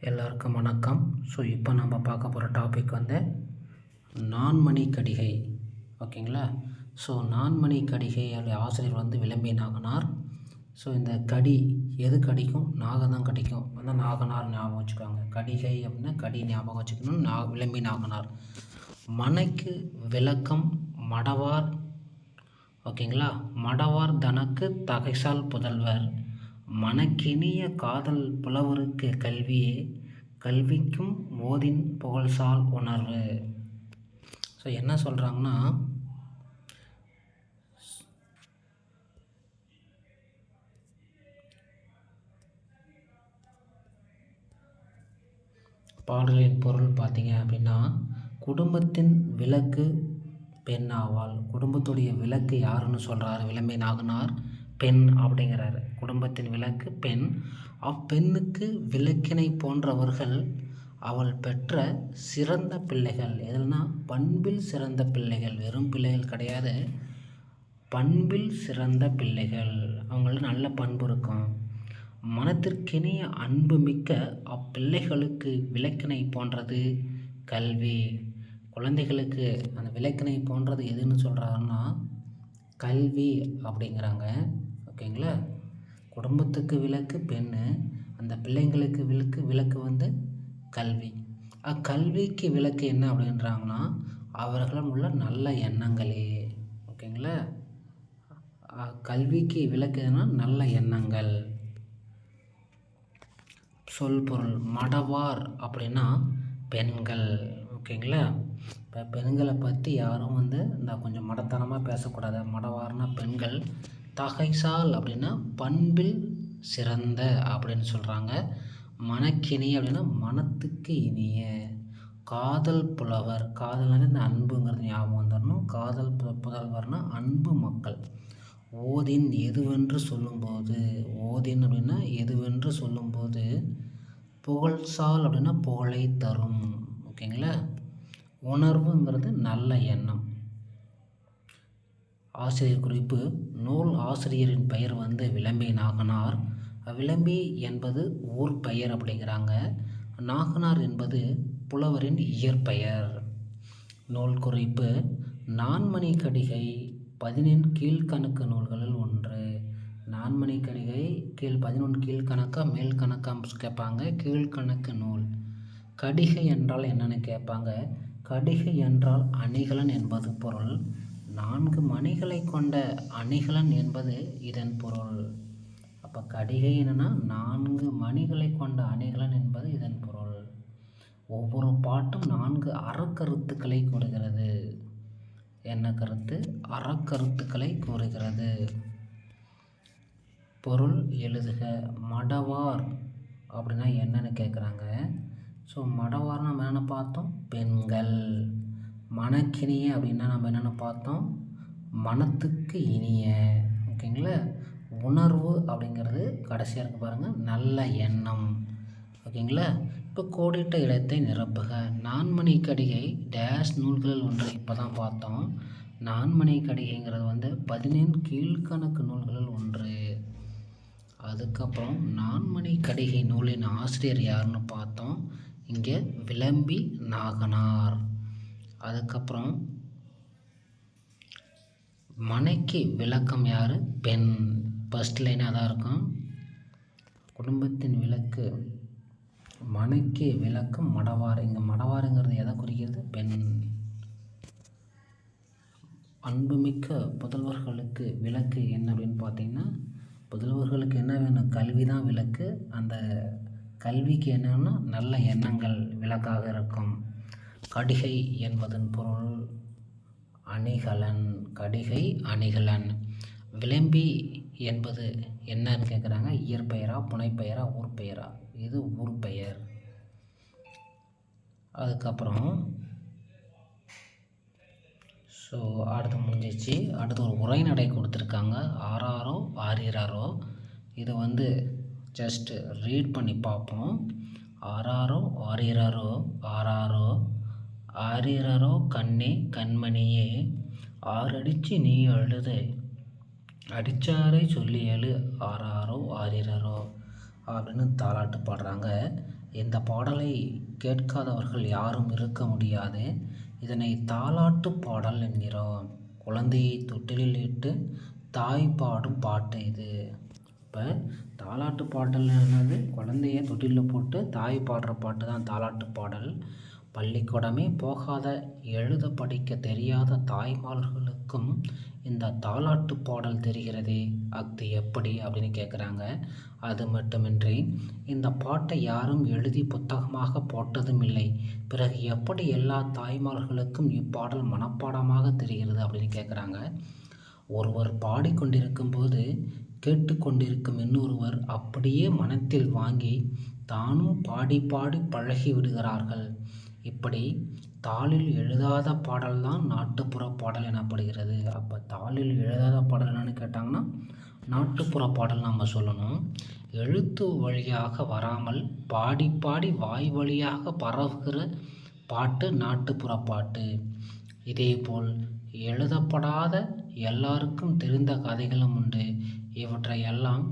எல்லாருக்கும் வணக்கம். ஸோ இப்போ நம்ம பார்க்க போகிற டாபிக் வந்து நான்மணி கடிகை. ஓகேங்களா? ஸோ நான்மணி கடிகை ஆசிரியர் வந்து விளம்பி நாகனார். ஸோ இந்த கடி எது கடிக்கும்? நாகம் தான் கடிக்கும். வந்து நாகனார் ஞாபகம் வச்சுக்கோங்க. கடிகை அப்படின்னா கடி ஞாபகம் வச்சுக்கணும். நா விளம்பி நாகனார். மனைக்கு விளக்கம் மடவார். ஓகேங்களா? மடவார் தனக்கு தகைசால் புதல்வர். மனக்கினிய காதல் புலவருக்கு கல்வியே கல்விக்கும் ஓதின் புகழ்சால் உணர்வு. ஸோ என்ன சொல்கிறாங்கன்னா பாடலின் பொருள் பார்த்தீங்க அப்படின்னா குடும்பத்தின் விளக்கு பெண்ணாவாள். குடும்பத்துடைய விளக்கு யாருன்னு சொல்கிறார் விளம்பினாகனார் நாகனார் பெண் அப்படிங்கிறாரு. குடும்பத்தின் விளக்கு பெண். அப்பெண்ணுக்கு விளக்கினை போன்றவர்கள் அவள் பெற்ற சிறந்த பிள்ளைகள். எதுனா பண்பில் சிறந்த பிள்ளைகள். வெறும் பிள்ளைகள் கிடையாது. பண்பில் சிறந்த பிள்ளைகள். அவங்கள நல்ல பண்பு இருக்கும். மனத்திற்கினிய அன்பு மிக்க அப்பிள்ளைகளுக்கு விளக்கினை போன்றது கல்வி. குழந்தைகளுக்கு அந்த விளக்கினை போன்றது எதுன்னு சொல்கிறாருன்னா கல்வி அப்படிங்கிறாங்க. ஓகேங்களா? குடும்பத்துக்கு விளக்கு பெண்ணு அந்த பிள்ளைங்களுக்கு விளக்கு விளக்கு வந்து கல்வி. அக்கல்விக்கு விளக்கு என்ன அப்படின்றாங்கன்னா அவர்களிடம் உள்ள நல்ல எண்ணங்களே. ஓகேங்களா? கல்விக்கு விளக்கு எதுனா நல்ல எண்ணங்கள். சொல் பொருள் மடவார் அப்படின்னா பெண்கள். ஓகேங்களா? இப்போ பெண்களை பற்றி யாரும் வந்து இந்த கொஞ்சம் மடத்தனமாக பேசக்கூடாது. மடவார்னா பெண்கள். தகைசால் அப்படின்னா பண்பில் சிறந்த அப்படின்னு சொல்கிறாங்க மனக்கிணி அப்படின்னா மனத்துக்கு இனிய. காதல் புலவர். காதல்னால இந்த அன்புங்கிறது ஞாபகம் வந்துடணும் காதல் பு புதல்வர்னா அன்பு மக்கள். ஓதின் எதுவென்று சொல்லும்போது ஓதின் அப்படின்னா எதுவென்று சொல்லும்போது புகழ்சால் அப்படின்னா புகழை தரும். ஓகேங்களா? உணர்வுங்கிறது நல்ல எண்ணம். ஆசிரியர் குறிப்பு நூல் ஆசிரியரின் பெயர் வந்து விளம்பி நாகனார். விளம்பி என்பது ஊர் பெயர் அப்படிங்கிறாங்க. நாகனார் என்பது புலவரின் இயற்பெயர். நூல் குறிப்பு நான்மணி கடிகை பதினெண் கீழ்கணக்கு நூல்களில் ஒன்று. நான்மணி கடிகை கீழ் பதினொன்று கீழ்கணக்கா மேல் கணக்காக கேட்பாங்க கீழ்கணக்கு நூல். கடிகை என்றால் என்னென்னு கேட்பாங்க. கடிகை என்றால் அணிகலன் என்பது பொருள். நான்கு மணிகளை கொண்ட அணிகலன் என்பது இதன் பொருள். அப்போ கடிகை என்னென்னா நான்கு மணிகளை கொண்ட அணிகலன் என்பது இதன் பொருள். ஒவ்வொரு பாட்டும் நான்கு அறக்கருத்துக்களை கூறுகிறது. என்ன கருத்து? அறக்கருத்துக்களை கூறுகிறது. பொருள் எழுதுக. மடவார் அப்படின்னா என்னன்னு கேட்குறாங்க ஸோ மடவார் நம்ம என்ன பார்த்தோம்? பெண்கள். மனக்கினிய அப்படின்னா நம்ம என்னென்ன பார்த்தோம்? மனத்துக்கு இனிய. ஓகேங்களா? உணர்வு அப்படிங்கிறது கடைசியாக இருக்குது பாருங்கள் நல்ல எண்ணம். ஓகேங்களா? இப்போ கோடிட்ட இடத்தை நிரப்புக. நான்மணி கடிகை டேஷ் நூல்களில் ஒன்று இப்போ தான் பார்த்தோம். நான்மணி கடிகைங்கிறது வந்து பதினேழு கீழ்கணக்கு நூல்களில் ஒன்று. அதுக்கப்புறம் நான்மணி கடிகை நூலின் ஆசிரியர் யாருன்னு பார்த்தோம். இங்கே விளம்பி நாகனார். அதுக்கப்புறம் மனைக்கு விளக்கம் யார்? பெண். ஃபஸ்ட் லைனாக தான் இருக்கும். குடும்பத்தின் விளக்கு. மனைக்கு விளக்கம் மடவார் இங்கே மடவாருங்கிறது எதை குறிக்கிறது? பெண். அன்புமிக்க புதல்வர்களுக்கு விளக்கு என்ன அப்படின்னு பார்த்தீங்கன்னா புதல்வர்களுக்கு என்ன வேணும்? கல்வி தான் விளக்கு. அந்த கல்விக்கு என்னன்னா நல்ல எண்ணங்கள் விளக்காக இருக்கும். கடிகை என்பதன் பொருள் அணிகலன் கடிகை அணிகலன். விளம்பி என்பது என்னன்னு கேட்குறாங்க இயற்பெயரா புனைப்பெயரா ஊர் பெயரா இது ஊர் பெயர் அதுக்கப்புறம் ஸோ அடுத்து முடிஞ்சிச்சு அடுத்து ஒரு உரைநடை கொடுத்துருக்காங்க. ஆறாரோ ஆறிராரோ. இது வந்து ஜஸ்ட்டு ரீட் பண்ணி பார்ப்போம். ஆறாரோ ஆறிராரோ ஆறாரோ. ஆரிரரோ கண்ணே கண்மணியே ஆறடிச்சு நீ அழுது. அடிச்சாரை சொல்லி எழு ஆறாரோ ஆரிரரோ அப்படின்னு தாலாட்டு பாடுறாங்க. இந்த பாடலை கேட்காதவர்கள் யாரும் இருக்க முடியாது. இதனை தாலாட்டு பாடல் என்கிறோம். குழந்தையை தொட்டிலில் இட்டு தாய் பாடும் பாட்டு இது. இப்போ தாலாட்டு பாடல் என்னது? குழந்தைய தொட்டிலில் போட்டு தாய் பாடுற பாட்டு தான் தாலாட்டு பாடல். பள்ளிக்கூடமே போகாத எழுத படிக்க தெரியாத தாய்மார்களுக்கும் இந்த தாலாட்டு பாடல் தெரிகிறதே அஃது எப்படி அப்படின்னு கேட்குறாங்க அது மட்டுமின்றி இந்த பாட்டை யாரும் எழுதி புத்தகமாக போட்டதும் இல்லை. பிறகு எப்படி எல்லா தாய்மார்களுக்கும் இப்பாடல் மனப்பாடமாக தெரிகிறது அப்படின்னு கேட்குறாங்க ஒருவர் பாடிக்கொண்டிருக்கும் போது கேட்டுக்கொண்டிருக்கும் இன்னொருவர் அப்படியே மனத்தில் வாங்கி தானும் பாடி பாடி பழகி விடுகிறார்கள். இப்படி தாளில் எழுதாத பாடல் தான் நாட்டுப்புற பாடல் எனப்படுகிறது. அப்போ தாளில் எழுதாத பாடல் என்னன்னு கேட்டாங்கன்னா நாட்டுப்புற பாடல் நம்ம சொல்லணும். எழுத்து வழியாக வராமல் பாடி பாடி வாய் வழியாக பரவுகிற பாட்டு நாட்டுப்புற பாட்டு. இதேபோல் எழுதப்படாத எல்லாருக்கும் தெரிந்த கதைகளும் உண்டு. இவற்றை எல்லாம்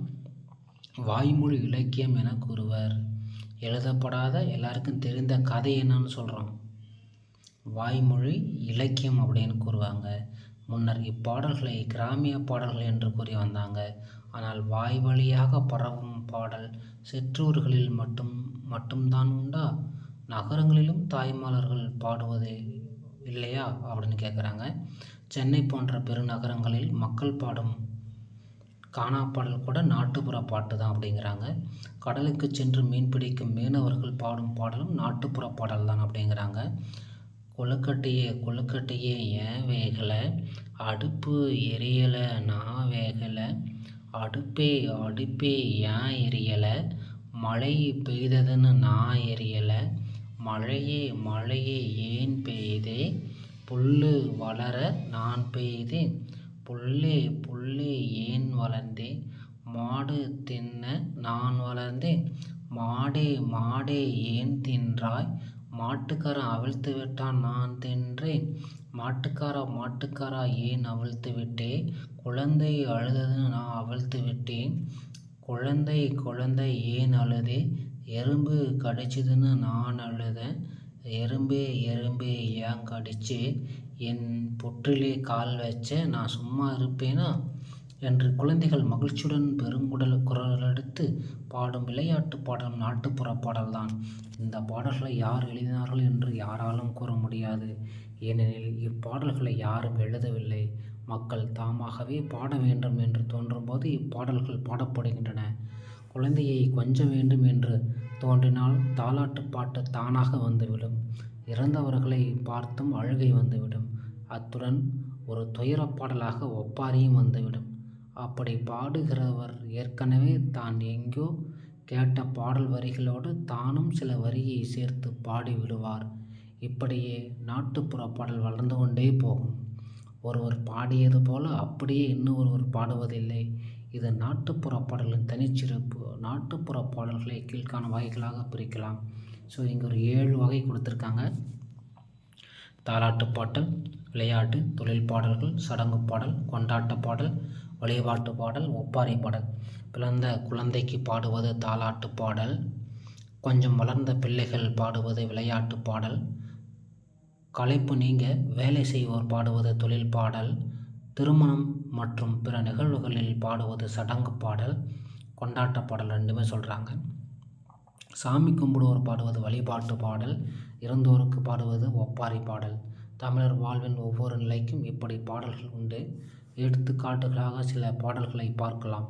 வாய்மொழி இலக்கியம் என கூறுவர். எழுதப்படாத எல்லாருக்கும் தெரிந்த கதை என்னன்னு சொல்கிறோம் வாய்மொழி இலக்கியம் அப்படின்னு கூறுவாங்க. முன்னர் இப்பாடல்களை கிராமிய பாடல்கள் என்று கூறி வந்தாங்க. ஆனால் வாய் வழியாக பரவும் பாடல் சிற்றூர்களில் மட்டும் மட்டும்தான் உண்டா? நகரங்களிலும் தாய்மாலர்கள் பாடுவது இல்லையா? அப்படின்னு கேட்குறாங்க சென்னை போன்ற பெருநகரங்களில் மக்கள் பாடும் காணாப்பாடல் கூட நாட்டுப்புற பாட்டு தான் அப்படிங்கிறாங்க. கடலுக்கு சென்று மீன் பிடிக்கும் மீனவர்கள் பாடும் பாடலும் நாட்டுப்புற பாடல் தான் அப்படிங்கிறாங்க. கொழுக்கட்டையே கொழுக்கட்டையே ஏன் வேகலை? அடுப்பு எரியலை நான் வேகலை. அடுப்பே அடுப்பே ஏன் எரியலை? மழை பெய்ததுன்னு நான் எரியலை. மழையே மழையே ஏன் பெய்தே? புல் வளர நான் பெய்தேன். புள்ளே புள்ளே ஏன் வளர்ந்தே மாடு தின்ன நான் வளர்ந்தேன். மாடே மாடே ஏன் தின்றாய்? மாட்டுக்காரன் அவிழ்த்து விட்டான் நான் தின்றேன். மாட்டுக்காரா மாட்டுக்காரா ஏன் அவிழ்த்து விட்டே? குழந்தை அழுததுன்னு நான் அவிழ்த்து விட்டேன். குழந்தை குழந்தை ஏன் அழுதே? எறும்பு கடிச்சதுன்னு நான் அழுதேன். எறும்பே எறும்பே ஏன் கடிச்சு? என் பொற்றிலே கால் வச்ச நான் சும்மா இருப்பேனா? என்று குழந்தைகள் மகிழ்ச்சியுடன் பெருங்குடல் குரல் எடுத்து பாடும் விளையாட்டு பாடல் நாட்டுப்புற பாடல்தான். இந்த பாடல்களை யார் எழுதினார்கள் என்று யாராலும் கூற முடியாது. ஏனெனில் இப்பாடல்களை யாரும் எழுதவில்லை. மக்கள் தாமாகவே பாட வேண்டும் என்று தோன்றும்போது இப்பாடல்கள் பாடப்படுகின்றன. குழந்தையை கொஞ்ச வேண்டும் என்று தோன்றினால் தாலாட்டு பாட்டு தானாக வந்துவிடும். இறந்தவர்களை பார்த்தும் அழுகை வந்துவிடும். அத்துடன் ஒரு துயரப் பாடலாக ஒப்பாரியும் வந்துவிடும். அப்படி பாடுகிறவர் ஏற்கனவே தான் எங்கோ கேட்ட பாடல் வரிகளோடு தானும் சில வரியை சேர்த்து பாடி விடுவார் இப்படியே நாட்டுப்புற பாடல் வளர்ந்து கொண்டே போகும். ஒருவர் பாடியது போல அப்படியே இன்னொருவர் பாடுவதில்லை. இது நாட்டுப்புற பாடலின் தனிச்சிறப்பு. நாட்டுப்புற பாடல்களை கீழ்காண வகைகளாக பிரிக்கலாம். ஸோ இங்கே ஒரு ஏழு வகை கொடுத்துருக்காங்க. தாலாட்டு பாடல் விளையாட்டு தொழில் பாடல்கள் சடங்கு பாடல் கொண்டாட்ட பாடல் வழிபாட்டு பாடல் ஒப்பாரி பாடல். பிறந்த குழந்தைக்கு பாடுவது தாலாட்டு பாடல். கொஞ்சம் வளர்ந்த பிள்ளைகள் பாடுவது விளையாட்டு பாடல். களைப்பு நீங்க வேலை செய்வோர் பாடுவது தொழில் பாடல். திருமணம் மற்றும் பிற நிகழ்வுகளில் பாடுவது சடங்கு பாடல். கொண்டாட்ட பாடல் ரெண்டுமே சொல்கிறாங்க சாமி கும்பிடுவோர் பாடுவது வழிபாட்டு பாடல் இறந்தோருக்கு பாடுவது ஒப்பாரி பாடல். தமிழர் வாழ்வின் ஒவ்வொரு நிலைக்கும் இப்படி பாடல்கள் உண்டு. எடுத்துக்காட்டுகளாக சில பாடல்களை பார்க்கலாம்.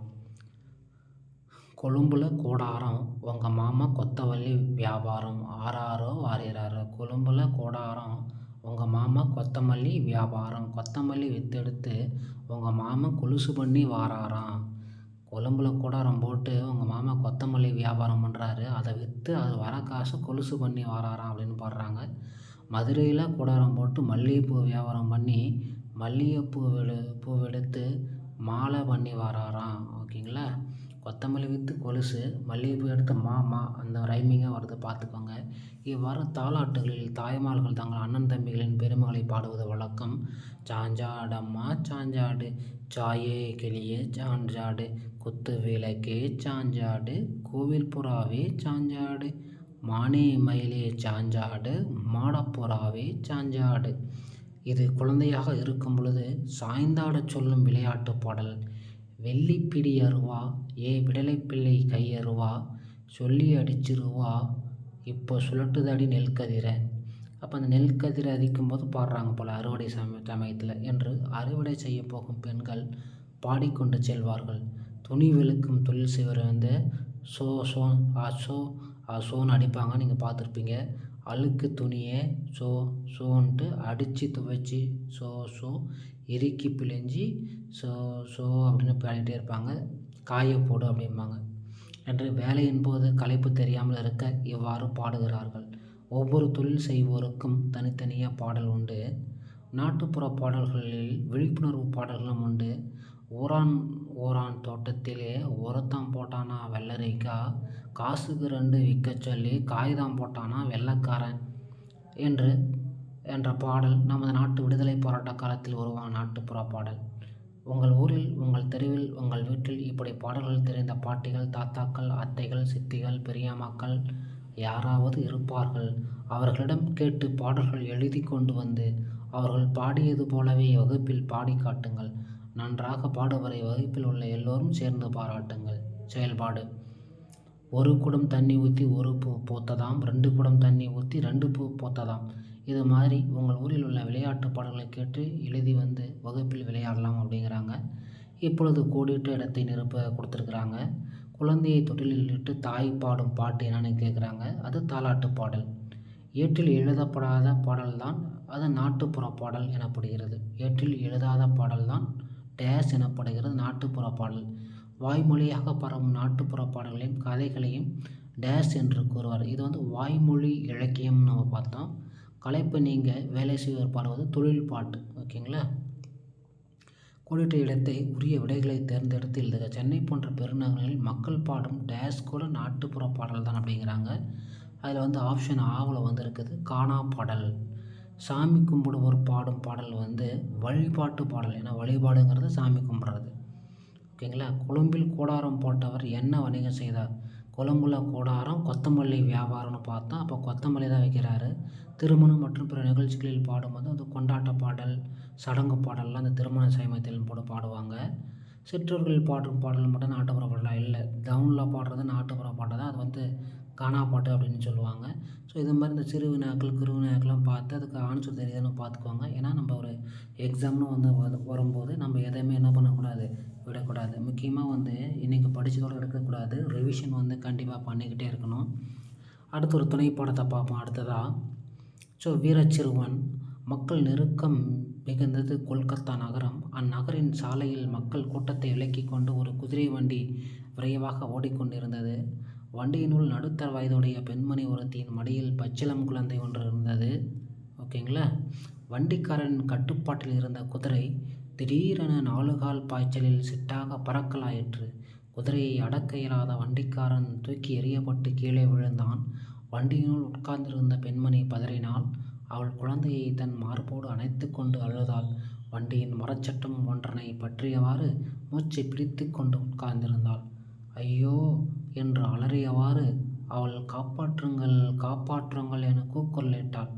கொழும்புல கூடாரம் உங்கள் மாமா கொத்தவள்ளி வியாபாரம் ஆறாரோ ஆறிறாரோ. கொழும்புல கூடாரம் உங்கள் மாமா கொத்தமல்லி வியாபாரம். கொத்தமல்லி விற்றெடுத்து உங்கள் மாமா கொலுசு பண்ணி வாராராம். கொழம்புல கூடாரம் போட்டு உங்கள் மாமா கொத்தமல்லி வியாபாரம் பண்ணுறாரு அதை விற்று அது வர காசு கொலுசு பண்ணி வாராராம் அப்படின்னு பாடுறாங்க. மதுரையில் கூடாரம் போட்டு மல்லிகைப்பூ வியாபாரம் பண்ணி மல்லிகைப்பூ விடு பூ எடுத்து மாலை பண்ணி வராராம். ஓகேங்களா? கொத்தமல்லி விற்று கொலுசு மல்லிகைப்பூ எடுத்து மாமா அந்த ரைமிங்காக வருது பார்த்துக்கோங்க. இவ்வாறு தாலாட்டுகளில் தாய்மார்கள் தங்கள் அண்ணன் தம்பிகளின் பெருமைகளை பாடுவது வழக்கம். சாஞ்சாடம்மா சாஞ்சாடு சாயே கிளியே சாஞ்சாடு குத்து விளக்கே சாஞ்சாடு கோவில் புறாவே சாஞ்சாடு மானே மயிலே சாஞ்சாடு மாடப்புறாவே சாஞ்சாடு. இது குழந்தையாக இருக்கும் பொழுது சாய்ந்தாடச் சொல்லும் விளையாட்டு பாடல். வெள்ளிப்பிடி அருவா ஏ விடலைப்பிள்ளை கை அருவா சொல்லி அடிச்சிருவா இப்போ சுழட்டுதடி நெல்கதிரை. அப்போ அந்த நெல்கதிரை அடிக்கும்போது பாடுறாங்க போல் அறுவடை சமய சமயத்தில் என்று அறுவடை செய்ய போகும் பெண்கள் பாடிக்கொண்டு செல்வார்கள். துணி விளக்கும் தொழில் செய்வர் வந்து சோ சோ ஆ சோ ஆ சோன்னு அடிப்பாங்க நீங்கள் பார்த்துருப்பீங்க. அழுக்கு துணியை சோ சோன்ட்டு அடித்து துவைச்சி சோ சோ இறுக்கி பிழிஞ்சி சோ சோ அப்படின்னு பாடிட்டே இருப்பாங்க. காய போடு அப்படிம்பாங்க. என்று வேலையின் போது களைப்பு தெரியாமல் இருக்க இவ்வாறு பாடுகிறார்கள். ஒவ்வொரு தொழில் செய்வோருக்கும் தனித்தனியாக பாடல் உண்டு. நாட்டுப்புற பாடல்களில் விழிப்புணர்வு பாடல்களும் உண்டு. ஊரான் ஊரான் தோட்டத்திலே உரத்தான் போட்டானா வெள்ளரிக்கா? காசுக்கு ரெண்டு விற்க சொல்லி காகிதம் போட்டானா வெள்ளைக்காரன்? என்று என்ற பாடல் நமது நாட்டு விடுதலை போராட்ட காலத்தில் உருவான நாட்டுப்புற பாடல். உங்கள் ஊரில் உங்கள் தெருவில் உங்கள் வீட்டில் இப்படி பாடல்கள் தெரிந்த பாட்டிகள் தாத்தாக்கள் அத்தைகள் சித்திகள் பெரியம்மாக்கள் யாராவது இருப்பார்கள்? அவர்களிடம் கேட்டு பாடல்கள் எழுதி கொண்டு வந்து அவர்கள் பாடியது போலவே வகுப்பில் பாடி காட்டுங்கள். நன்றாக பாடுவரை வகுப்பில் உள்ள எல்லோரும் சேர்ந்து பாராட்டுங்கள். செயல்பாடு. ஒரு குடம் தண்ணி ஊற்றி ஒரு பூ பூத்ததாம் ரெண்டு குடம் தண்ணி ஊற்றி ரெண்டு பூ போத்ததாம். இது மாதிரி உங்கள் ஊரில் உள்ள விளையாட்டு பாடல்களை கேட்டு எழுதி வந்து வகுப்பில் விளையாடலாம் அப்படிங்கிறாங்க. இப்பொழுது கோடிட்ட இடத்தை நிரப்ப கொடுத்துருக்குறாங்க. குழந்தையை தொட்டிலில் இட்டு தாய் பாடும் பாட்டு என்னன்னு கேட்குறாங்க அது தாலாட்டு பாடல். ஏற்றில் எழுதப்படாத பாடல்தான் அது நாட்டுப்புற பாடல் எனப்படுகிறது. ஏற்றில் எழுதாத பாடல்தான் டேஸ் எனப்படுகிறது நாட்டுப்புற பாடல் வாய்மொழியாக பரவும் நாட்டுப்புற பாடல்களையும் கதைகளையும் டேஸ் என்று கூறுவார். இது வந்து வாய்மொழி இலக்கியம்னு நம்ம பார்த்தோம். கலைப்பு நீங்கள் வேலை செய்வர் பாடுவது தொழில் பாட்டு. ஓகேங்களா? குறிப்பிட்ட இடத்தை உரிய விடைகளை தேர்ந்தெடுத்து எழுதுக. சென்னை போன்ற பெருநகரங்களில் மக்கள் பாடும் டேஸ் கூட நாட்டுப்புற பாடல் தான் அப்படிங்கிறாங்க. அதில் வந்து ஆப்ஷன் ஆவில் வந்து இருக்குது காணா பாடல். சாமி கும்பிடுவோர் பாடும் பாடல் வந்து வழிபாட்டு பாடல் ஏன்னா வழிபாடுங்கிறது சாமி கும்பிட்றது. ஓகேங்களா? கொழும்பில் கூடாரம் போட்டவர் என்ன வணிகம் செய்தார்? கொழும்புல கூடாரம் கொத்தமல்லி வியாபாரம்னு பார்த்தோம் அப்போ கொத்தமல்லி தான் வைக்கிறாரு. திருமணம் மற்றும் பிற நிகழ்ச்சிகளில் பாடும்போது அந்த கொண்டாட்ட பாடல் சடங்கு பாடல்லாம் அந்த திருமண சமயத்தில் போட பாடுவாங்க. சிற்றூர்கள் பாடும் பாடல் மட்டும் நாட்டுப்புற பாடலாம் இல்லை. டவுனில் பாடுறது நாட்டுப்புற பாடல் தான். அது வந்து காணாப்பாட்டு அப்படின்னு சொல்லுவாங்க. ஸோ இது மாதிரி இந்த சிறு வினாக்கள் குறு வினாக்கள்லாம் பார்த்து அதுக்கு ஆன்சர் தெரியுதுன்னு பார்த்துக்குவாங்க ஏன்னா நம்ம ஒரு எக்ஸாம்னு வந்து வரும்போது நம்ம எதையுமே என்ன பண்ணக்கூடாது? விடக்கூடாது. முக்கியமாக வந்து இன்றைக்கி படித்ததோடு எடுக்கக்கூடாது. ரிவிஷன் வந்து கண்டிப்பாக பண்ணிக்கிட்டே இருக்கணும். அடுத்து ஒரு துணை பாடத்தை பார்ப்போம். அடுத்ததாக ஸோ வீரச்சிறுவன் மக்கள் நெருக்கம் மிகுந்தது கொல்கத்தா நகரம். அந்நகரின் சாலையில் மக்கள் கூட்டத்தை விலக்கி கொண்டு ஒரு குதிரை வண்டி விரைவாக ஓடிக்கொண்டிருந்தது. வண்டியினுள் நடுத்தர வயதுடைய பெண்மணி ஒருத்தியின் மடியில் பச்சிளம் குழந்தை ஒன்று இருந்தது. ஓகேங்களா? வண்டிக்காரன் கட்டுப்பாட்டில் இருந்த குதிரை திடீரென நாலுகால் பாய்ச்சலில் சிட்டாக பறக்கலாயிற்று. குதிரையை அடக்க இயலாத வண்டிக்காரன் தூக்கி எறியப்பட்டு கீழே விழுந்தான். வண்டியினுள் உட்கார்ந்திருந்த பெண்மணி பதறினாள் அவள் குழந்தையை தன் மார்போடு அணைத்து கொண்டு அழுதாள். வண்டியின் மரச்சட்டம் ஒன்றனை பற்றியவாறு மூச்சை பிடித்து கொண்டு உட்கார்ந்திருந்தாள். ஐயோ என்று அலறியவாறு அவள் காப்பாற்றுங்கள் காப்பாற்றுங்கள் என கூக்குரலிட்டாள்.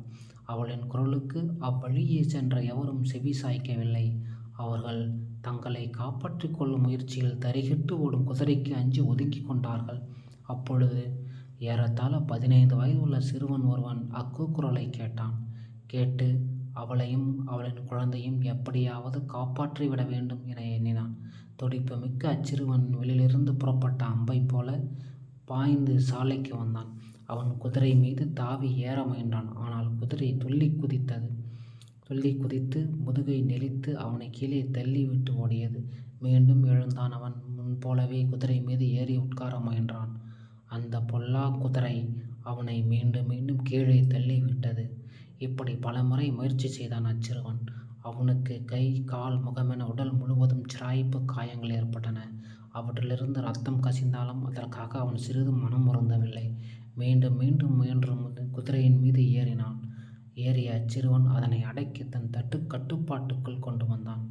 அவளின் குரலுக்கு அவ்வழியே சென்ற எவரும் செவி சாய்க்கவில்லை. அவர்கள் தங்களை காப்பாற்றிக் கொள்ளும் முயற்சியில் தரிகிட்டு ஓடும் குதிரைக்கு அஞ்சு ஒதுக்கி கொண்டார்கள். அப்பொழுது ஏறத்தாழ பதினைந்து வயது உள்ள சிறுவன் ஒருவன் அக்கூக்குரலை கேட்டான். கேட்டு அவளையும் அவளின் குழந்தையும் எப்படியாவது காப்பாற்றி விட வேண்டும் என எண்ணினான். துடிப்பு மிக்க அச்சிறுவன் வெளியிலிருந்து புறப்பட்ட அம்பை போல பாய்ந்து சாலைக்கு வந்தான். அவன் குதிரை மீது தாவி ஏற முயன்றான். ஆனால் குதிரை துள்ளி குதித்தது. துள்ளி குதித்து முதுகை நெளித்து அவனை கீழே தள்ளிவிட்டு ஓடியது. மீண்டும் எழுந்தான் அவன். முன்போலவே குதிரை மீது ஏறி உட்கார முயன்றான். அந்த பொல்லா குதிரை அவனை மீண்டும் மீண்டும் கீழே தள்ளிவிட்டது இப்படி பலமுறை முயற்சி செய்தான் அச்சிறுவன். அவனுக்கு கை கால் முகமென உடல் முழுவதும் சிராய்ப்பு காயங்கள் ஏற்பட்டன. அவற்றிலிருந்து ரத்தம் கசிந்தாலும் அதற்காக அவன் சிறிது மனம் உறந்தவில்லை மீண்டும் மீண்டும் முயன்று குதிரையின் மீது ஏறினான். ஏறிய அச்சிறுவன் அதனை அடக்கி தன் தட்டு கட்டுப்பாட்டுக்குள் கொண்டு வந்தான்.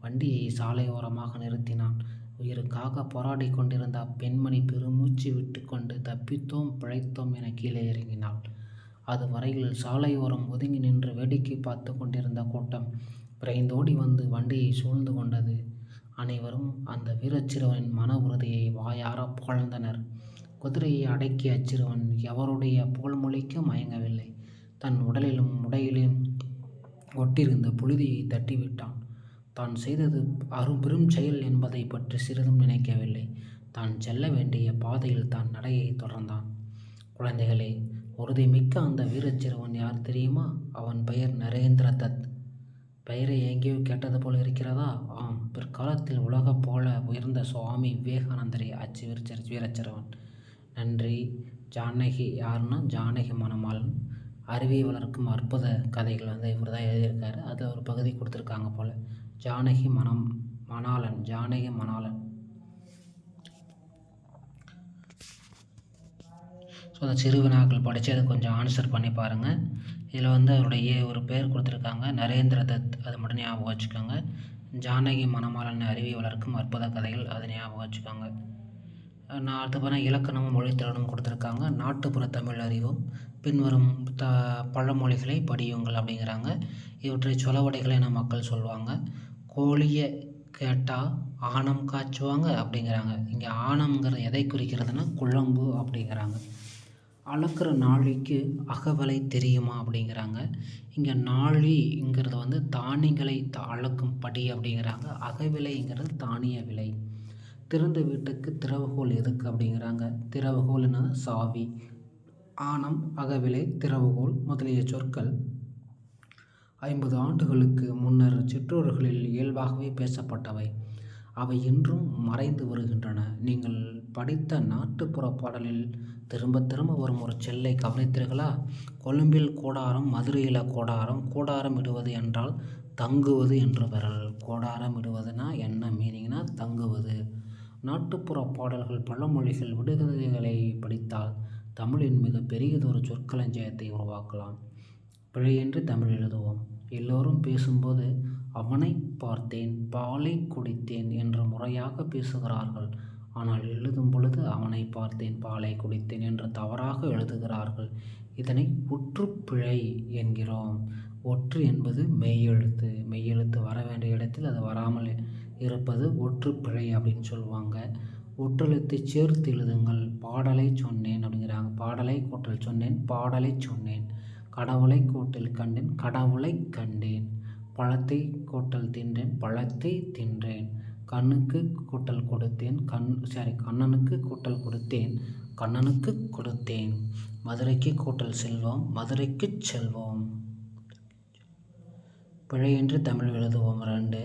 வண்டியை சாலையோரமாக நிறுத்தினான். உயிருக்காக போராடி கொண்டிருந்த அப்பெண்மணி பெருமூச்சு விட்டுக்கொண்டு தப்பித்தோம் பிழைத்தோம் என கீழே இறங்கினாள். அது வரையில் சாலையோரம் ஒதுங்கி நின்று வேடிக்கை பார்த்து கொண்டிருந்த கூட்டம் விரைந்தோடி வந்து வண்டியை சூழ்ந்து கொண்டது. அனைவரும் அந்த வீரச்சிறுவனின் மன உறுதியை வாயார புகழ்ந்தனர். குதிரையை அடக்கிய அச்சிறுவன் எவருடைய புகழ்மொழிக்கும் மயங்கவில்லை. தன் உடலிலும் உடையிலும் ஒட்டிருந்த புழுதியை தட்டிவிட்டான். தான் செய்தது அரும்பெரும் செயல் என்பதை பற்றி சிறிதும் நினைக்கவில்லை. தான் செல்ல வேண்டிய பாதையில் தான் நடையை தொடர்ந்தான். குழந்தைகளே உறுதிமிக்க அந்த வீரச்சிறுவன் யார் தெரியுமா? அவன் பெயர் நரேந்திர தத். பெயரை எங்கேயோ கேட்டது போல இருக்கிறதா? ஆம் பிற்காலத்தில் உலக போல உயர்ந்த சுவாமி விவேகானந்தரை அச்சு வீரச்ச வீரச்சிறுவன். நன்றி. ஜானகி யாருன்னா ஜானகி மணமாளன் அறிவை வளர்க்கும் அற்புத கதைகள் வந்து இவர் தான் எழுதியிருக்காரு. அதில் ஒரு பகுதி கொடுத்துருக்காங்க போல். ஜானகி மனம் மணாளன் ஜானகி மணாளன். ஸோ அந்த சிறு வினாக்கள் படித்து அதை கொஞ்சம் ஆன்சர் பண்ணி பாருங்கள் இதில் வந்து அவருடைய ஒரு பேர் கொடுத்துருக்காங்க. நரேந்திர தத் அது மட்டும் ஞாபகம் வச்சுக்கோங்க. ஜானகி மணமாலன் அருவி வளர்க்கும் அற்புத கதைகள் அதை ஞாபகம் வச்சுக்கோங்க. நான் அடுத்து பார்த்தா இலக்கணமும் மொழித்திறனும் கொடுத்துருக்காங்க. நாட்டுப்புற தமிழ் அறிவும் பின்வரும் த பழமொழிகளை படியுங்கள் அப்படிங்கிறாங்க. இவற்றை சொலவடைகளை என மக்கள் சொல்லுவாங்க கோழியை கேட்டால் ஆணம் காய்ச்சுவாங்க அப்படிங்கிறாங்க. இங்கே ஆணம்ங்கிறது எதை குறிக்கிறதுனா குழம்பு அப்படிங்கிறாங்க. அளக்கிற நாழிக்கு அகவலை தெரியுமா அப்படிங்கிறாங்க. இங்கே நாழிங்கிறது வந்து தானியங்களை த- அளக்கும் படி அப்படிங்கிறாங்க. அகவிலைங்கிறது தானிய விலை. திறந்த வீட்டுக்கு திறவுகோல் எதுக்கு அப்படிங்கிறாங்க. திறவுகோல் என்னது? சாவி. ஆணம் அகவிலை திறவுகோல் முதலிய சொற்கள். ஐம்பது ஆண்டுகளுக்கு முன்னர் சிற்றோர்களில் இயல்பாகவே பேசப்பட்டவை. அவை இன்றும் மறைந்து வருகின்றன. நீங்கள் படித்த நாட்டுப்புற பாடலில் திரும்ப திரும்ப வரும் ஒரு செல்லை கவனித்தீர்களா? கொழும்பில் கூடாரம் மதுரையில் கோடாரம் கூடாரம் இடுவது என்றால் தங்குவது என்று பெறல். கோடாரம் இடுவதுனா என்ன மீனிங்னா தங்குவது. நாட்டுப்புற பாடல்கள் பழமொழிகள் விடுகதைகளை படித்தால் தமிழின் மிக பெரியதொரு சொற்களஞ்சியத்தை உருவாக்கலாம். பிழையின்றி தமிழ் எழுதுவோம். எல்லோரும் பேசும்போது அவனை பார்த்தேன் பாலை குடித்தேன் என்று முறையாக பேசுகிறார்கள். ஆனால் எழுதும் பொழுது அவனை பார்த்தேன் பாலை குடித்தேன் என்று தவறாக எழுதுகிறார்கள். இதனை ஒற்றுப்பிழை என்கிறோம். ஒற்று என்பது மெய்யெழுத்து. மெய்யெழுத்து வர வேண்டிய இடத்தில் அது வராமல் இருப்பது ஒற்றுப்பிழை அப்படின்னு சொல்லுவாங்க. ஒற்றெழுத்தை சேர்த்து எழுதுங்கள். பாடலை சொன்னேன் அப்படிங்கிறாங்க. பாடலை கூட்டல் சொன்னேன் பாடலை சொன்னேன். கடவுளை கூட்டல் கண்டேன் கடவுளை கண்டேன். பழத்தை கூட்டல் தின்றேன் பழத்தை தின்றேன். கண்ணுக்கு கூட்டல் கொடுத்தேன். கண் சாரி கண்ணனுக்கு கூட்டல் கொடுத்தேன். கண்ணனுக்கு கொடுத்தேன். மதுரைக்கு கூட்டல் செல்வோம். மதுரைக்கு செல்வோம். பிழையின்றி தமிழ் எழுதுவோம். ரெண்டு.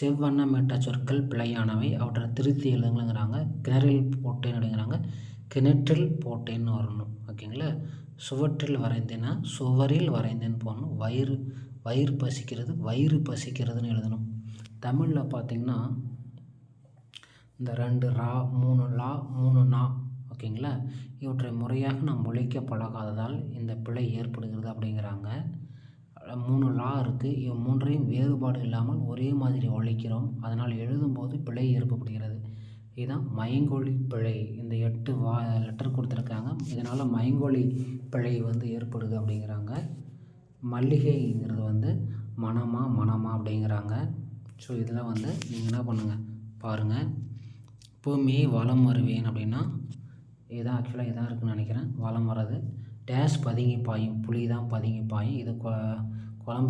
செவ்வண்ணமிட்ட சொற்கள் பிழையானவை. அவற்றை திருத்தி எழுதுங்கிறாங்க கிணறில் போட்டேன் அப்படிங்கிறாங்க. கிணற்றில் போட்டேன்னு வரணும். ஓகேங்களா? சுவற்றில் வரைந்தேன்னா சுவரில் வரைந்தேன்னு போகணும். வயிறு வயிறு பசிக்கிறது வயிறு பசிக்கிறதுன்னு எழுதணும். தமிழில் பார்த்திங்கன்னா இந்த ரெண்டு ரா மூணு லா மூணு நா ஓகேங்களா? இவற்றை முறையாக நாம் உழைக்க பழகாததால் இந்த பிழை ஏற்படுகிறது அப்படிங்கிறாங்க. மூணு லா இருக்குது இவ் மூன்றையும் வேறுபாடு இல்லாமல் ஒரே மாதிரி ஒழிக்கிறோம். அதனால் எழுதும்போது பிழை ஏற்படுகிறது. இதுதான் மயங்கொழி பிழை. இந்த எட்டு வா லெட்டர் கொடுத்துருக்காங்க. இதனால் மயங்கொழி பிழை வந்து ஏற்படுது அப்படிங்கிறாங்க. மல்லிகைங்கிறது வந்து மணமா மணமா அப்படிங்கிறாங்க. ஸோ இதெல்லாம் வந்து நீங்கள் என்ன பண்ணுங்கள் பாருங்கள் பூமியை வலம் வருவேன் அப்படின்னா இதான் ஆக்சுவலாக இதான் இருக்குன்னு நினைக்கிறேன். வலம் வர்றது டேஷ் பதுங்கி பாயும் புலி தான் பதுங்கி பாயும். இது கொ குழம்பு